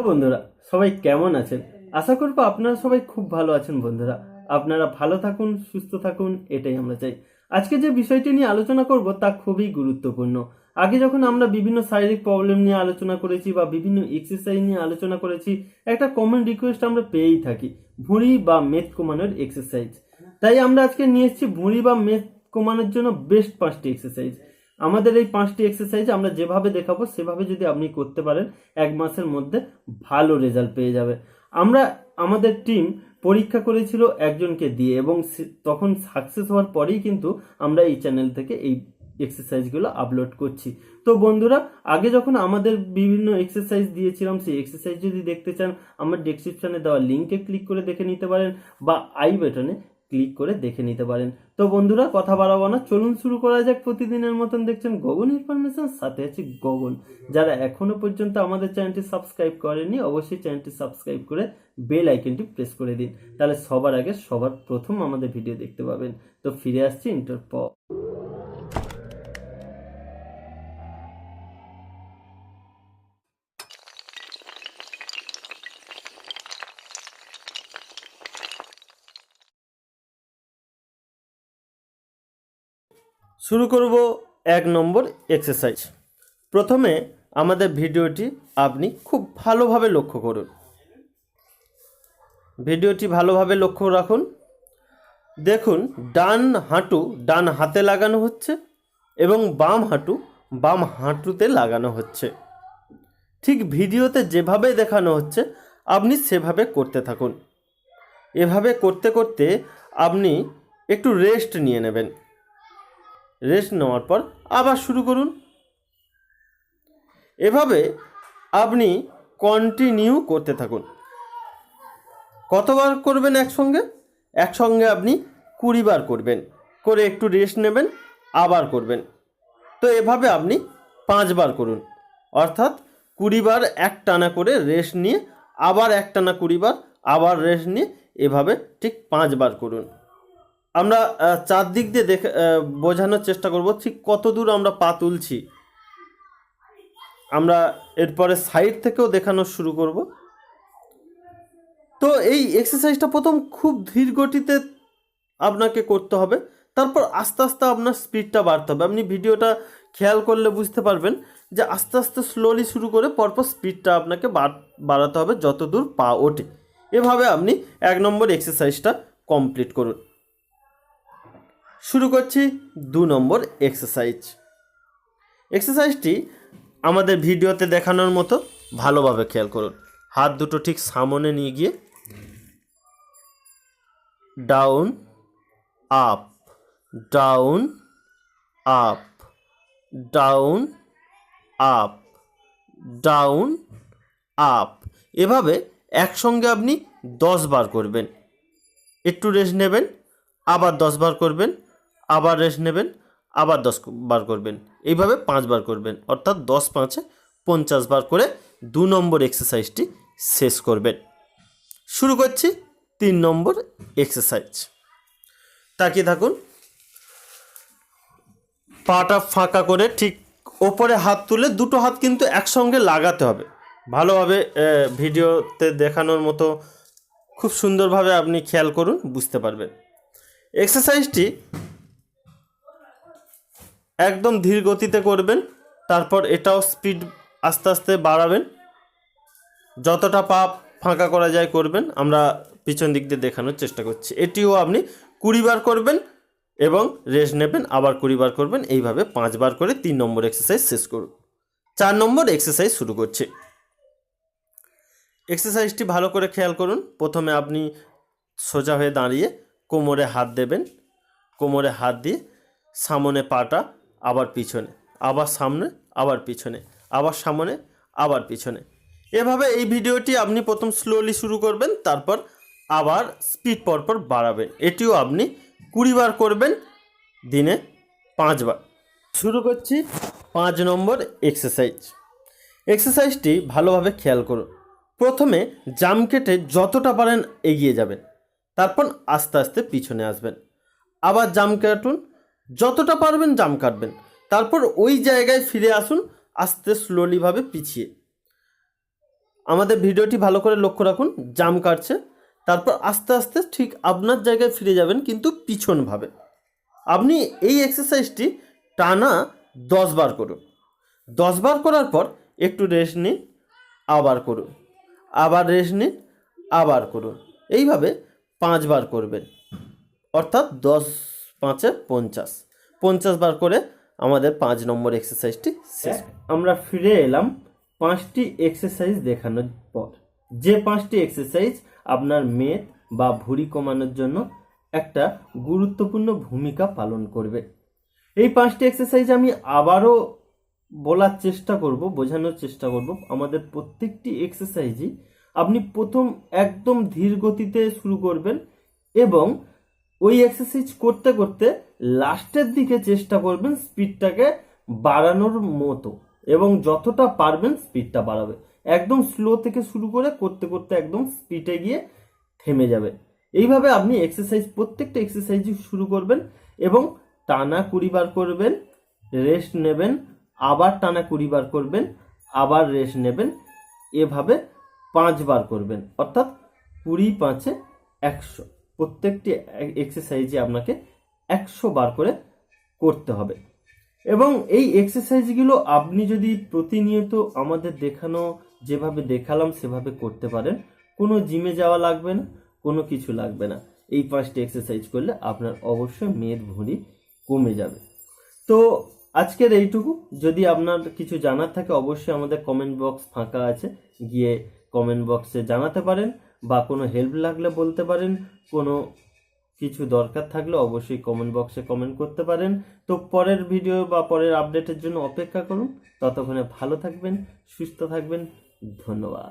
তো বন্ধুরা, সবাই কেমন আছেন? আশা করব আপনারা সবাই খুব ভালো আছেন বন্ধুরা। আপনারা ভালো থাকুন, সুস্থ থাকুন, এটাই আমরা চাই। আজকে যে বিষয়টি নিয়ে আলোচনা করব তা খুবই গুরুত্বপূর্ণ। আগে যখন আমরা বিভিন্ন শারীরিক প্রবলেম নিয়ে আলোচনা করেছি বা বিভিন্ন এক্সারসাইজ নিয়ে আলোচনা করেছি, একটা কমন রিকোয়েস্ট আমরা পেয়েই থাকি, ভুঁড়ি বা মেদ কমানোর এক্সারসাইজ তাই আমরা আজকে নিয়ে এসেছি ভুঁড়ি বা মেদ কমানোর জন্য বেস্ট পাঁচটি এক্সারসাইজ আমাদের এই পাঁচটি এক্সারসাইজ আমরা যেভাবে দেখাবো, সেভাবে যদি আপনি করতে পারেন, এক মাসের মধ্যে ভালো রেজাল্ট পেয়ে যাবে। আমরা, আমাদের টিম পরীক্ষা করেছিল একজনকে দিয়ে এবং তখন সাকসেস হওয়ার পরেই কিন্তু আমরা এই চ্যানেল থেকে এই এক্সারসাইজগুলো আপলোড করছি। তো বন্ধুরা, আগে যখন আমাদের বিভিন্ন এক্সারসাইজ দিয়েছিলাম, সেই এক্সারসাইজ যদি দেখতে চান, আমার ডেসক্রিপশনে দেওয়া লিঙ্কে ক্লিক করে দেখে নিতে পারেন বা আই বাটনে ক্লিক করে দেখে নিতে পারেন। তো বন্ধুরা, কথা বাড়াবো না। চলুন শুরু করা যাক। প্রতিদিনের মতন দেখছেন গগন ইনফরমেশন, সাথে আছে গগন। যারা এখনও পর্যন্ত আমাদের চ্যানেলটি সাবস্ক্রাইব করেনি অবশ্যই চ্যানেলটি সাবস্ক্রাইব করে বেল আইকনটি প্রেস করে দিন। তাহলে সবার আগে সবার প্রথম আমাদের ভিডিও দেখতে পাবেন। তো ফিরে আসছি ইন্টার পর শুরু করব এক নম্বর এক্সারসাইজ প্রথমে আমাদের ভিডিওটি আপনি খুব ভালোভাবে লক্ষ্য করুন। ভিডিওটি ভালোভাবে লক্ষ্য রাখুন। দেখুন, ডান হাঁটু ডান হাতে লাগানো হচ্ছে এবং বাম হাঁটু বাম হাঁটুতে লাগানো হচ্ছে। ঠিক ভিডিওতে যেভাবে দেখানো হচ্ছে, আপনি সেভাবে করতে থাকুন। এভাবে করতে করতে আপনি একটু রেস্ট নিয়ে নেবেন। রেস্ট নেওয়ার পর আবার শুরু করুন। এভাবে আপনি কন্টিনিউ করতে থাকুন। কতবার করবেন একসঙ্গে? একসঙ্গে আপনি কুড়ি বার করবেন। করে একটু রেস্ট নেবেন, আবার করবেন। তো এভাবে আপনি পাঁচবার করুন। অর্থাৎ কুড়ি বার এক টানা করে রেস্ট নিয়ে আবার এক টানা কুড়ি বার, আবার রেস্ট নিয়ে এভাবে ঠিক পাঁচবার করুন। আমরা চারদিক দিয়ে দেখে বোঝানোর চেষ্টা করব ঠিক কত দূর আমরা পা তুলছি। আমরা এরপরে সাইড থেকেও দেখানো শুরু করব। তো এই এক্সারসাইজটা প্রথম খুব ধীর গতিতে আপনাকে করতে হবে। তারপর আস্তে আস্তে আপনার স্পিডটা বাড়তে হবে। আপনি ভিডিওটা খেয়াল করলে বুঝতে পারবেন যে আস্তে আস্তে স্লোলি শুরু করে পরপর স্পিডটা আপনাকে বাড়- বাড়াতে হবে যত দূর পা ওঠে। এভাবে আপনি এক নম্বর এক্সারসাইজটা কমপ্লিট করুন। শুরু করছি দু নম্বর এক্সারসাইজ এক্সারসাইজটি আমাদের ভিডিওতে দেখানোর মতো ভালোভাবে খেয়াল করুন। হাত দুটো ঠিক সামনে নিয়ে গিয়ে down up down up down up down up এভাবে একসঙ্গে আপনি দশ বার করবেন। একটু রেস্ট নেবেন, আবার দশ বার করবেন আবার রেস্ট নেবেন, আবার দশ বার করবেন। এইভাবে পাঁচবার করবেন, অর্থাৎ দশ পাঁচে পঞ্চাশ বার করে দু নম্বর এক্সারসাইজটি শেষ করবেন। শুরু করছি তিন নম্বর এক্সারসাইজ তাকিয়ে থাকুন। পাটা ফাঁকা করে ঠিক ওপরে হাত তুলে দুটো হাত কিন্তু একসঙ্গে লাগাতে হবে। ভালোভাবে ভিডিওতে দেখানোর মতো খুব সুন্দরভাবে আপনি খেয়াল করুন, বুঝতে পারবেন। এক্সারসাইজটি একদম ধীর গতিতে করবেন, তারপর এটাও স্পিড আস্তে আস্তে বাড়াবেন। যতটা পা ফাঁকা করা যায় করবেন, আমরা পিছন দিক দিয়ে দেখানোর চেষ্টা করছি। এটিও আপনি কুড়ি বার করবেন এবং রেস্ট নেবেন, আবার কুড়ি বার করবেন, এইভাবে পাঁচবার করে তিন নম্বর এক্সারসাইজ শেষ করুন। চার নম্বর এক্সারসাইজ শুরু করছি। এক্সারসাইজটি ভালো করে খেয়াল করুন। প্রথমে আপনি সোজা হয়ে দাঁড়িয়ে কোমরে হাত দেবেন। কোমরে হাত দিয়ে সামনে পাটা আবার পিছনে, আবার সামনে, আবার পিছনে, আবার সামনে, আবার পিছনে। এভাবে এই ভিডিওটি আপনি প্রথম স্লোলি শুরু করবেন, তারপর আবার স্পিড পরপর বাড়াবেন। এটিও আপনি কুড়ি বার করবেন দিনে পাঁচবার শুরু করছি পাঁচ নম্বর এক্সারসাইজ এক্সারসাইজটি ভালোভাবে খেয়াল করুন। প্রথমে জাম কেটে যতটা পারেন এগিয়ে যাবেন, তারপর আস্তে আস্তে পিছনে আসবেন। আবার জাম কাটুন যতটা পারবেন জাম কাটবেন। তারপর ওই জায়গায় ফিরে আসুন, আস্তে স্লোলিভাবে পিছিয়ে। আমাদের ভিডিওটি ভালো করে লক্ষ্য রাখুন, জাম কাটছে। তারপর আস্তে আস্তে ঠিক আপনার জায়গায় ফিরে যাবেন, কিন্তু পিছনভাবে। আপনি এই এক্সারসাইজটি টানা দশ বার করুন। দশ বার করার পর একটু রেস্ট নিন, আবার করুন। আবার রেস্ট নিন, আবার করুন। এইভাবে পাঁচবার করবেন। অর্থাৎ দশ পাঁচে পঞ্চাশ। পঞ্চাশ বার করে আমাদের পাঁচ নম্বর এক্সারসাইজটি শেষ। আমরা ফিরে এলাম পাঁচটি এক্সারসাইজ দেখানোর পর। যে পাঁচটি এক্সারসাইজ আপনার মেদ বা ভুঁড়ি কমানোর জন্য একটা গুরুত্বপূর্ণ ভূমিকা পালন করবে। এই পাঁচটি এক্সারসাইজ আমি আবারও বলার চেষ্টা করব, বোঝানোর চেষ্টা করব। আমাদের প্রত্যেকটি এক্সারসাইজই আপনি প্রথম একদম ধীর গতিতে শুরু করবেন এবং ওই এক্সারসাইজ করতে করতে লাস্টের দিকে চেষ্টা করবেন স্পিডটাকে বাড়ানোর মতো এবং যতটা পারবেন স্পিডটা বাড়াবে। একদম স্লো থেকে শুরু করে করতে করতে একদম স্পিডে গিয়ে থেমে যাবে। এইভাবে আপনি এক্সারসাইজ প্রত্যেকটা এক্সারসাইজই শুরু করবেন এবং টানা কুড়ি বার করবেন রেস্ট নেবেন, আবার টানা কুড়ি বার করবেন, আবার রেস্ট নেবেন, এভাবে পাঁচবার করবেন। অর্থাৎ কুড়ি পাঁচে একশো। প্রত্যেকটি এক্সারসাইজে আপনাকে একশো বার করে করতে হবে। এবং এই এক্সারসাইজগুলো আপনি যদি প্রতিনিয়ত আমাদের দেখানো, যেভাবে দেখালাম সেভাবে করতে পারেন, কোনো জিমে যাওয়া লাগবে না, কোনো কিছু লাগবে না। এই পাঁচটি এক্সারসাইজ করলে আপনার অবশ্যই মেয়ের ভুঁড়ি কমে যাবে। তো আজকের এইটুকু। যদি আপনার কিছু জানার থাকে, অবশ্যই আমাদের কমেন্ট বক্স ফাঁকা আছে, গিয়ে কমেন্ট বক্সে জানাতে পারেন। বা কোনো হেল্প লাগলে বলতে পারেন, কোনো কিছু দরকার থাকলে অবশ্যই কমেন্ট বক্সে কমেন্ট করতে পারেন। তো পরের ভিডিও বা পরের আপডেটের জন্য অপেক্ষা করুন। ততক্ষণে ভালো থাকবেন, সুস্থ থাকবেন, ধন্যবাদ।